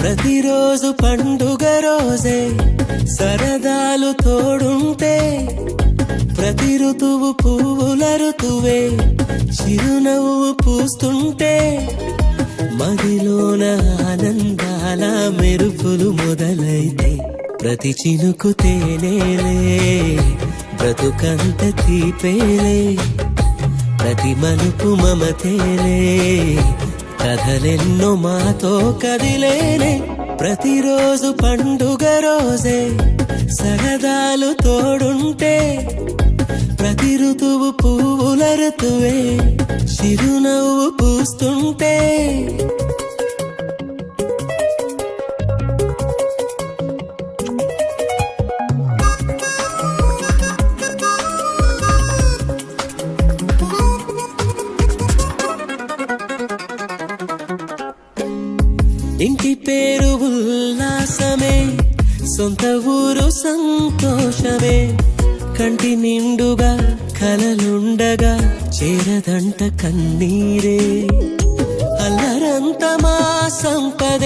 ప్రతిరోజు పండుగ రోజే సరదాలు తోడుంటే ప్రతి ఋతువు పువ్వుల ఋతువే చిరునవ్వు పూస్తుంటే మదిలోన ఆనందాల మెరుపులు మొదలైతే ప్రతి చినుకు తేనేలే బ్రతుకంత తీపేలే ప్రతి మలుపు మమతేలే కథలెన్నో మాతో కదిలేనే ప్రతిరోజు పండుగ రోజే. సగదాలు తోడుంటే ప్రతి ఋతువు పువ్వుల ఋతువే. చిరునవ్వు పూస్తుంటే ఇంటి పేరు ఉల్లాసమే సొంత ఊరు సంతోషమే. కంటి నిండుగా కలలుండగా చేరదంట కన్నీరే. అల్లరంత మా సంపదే.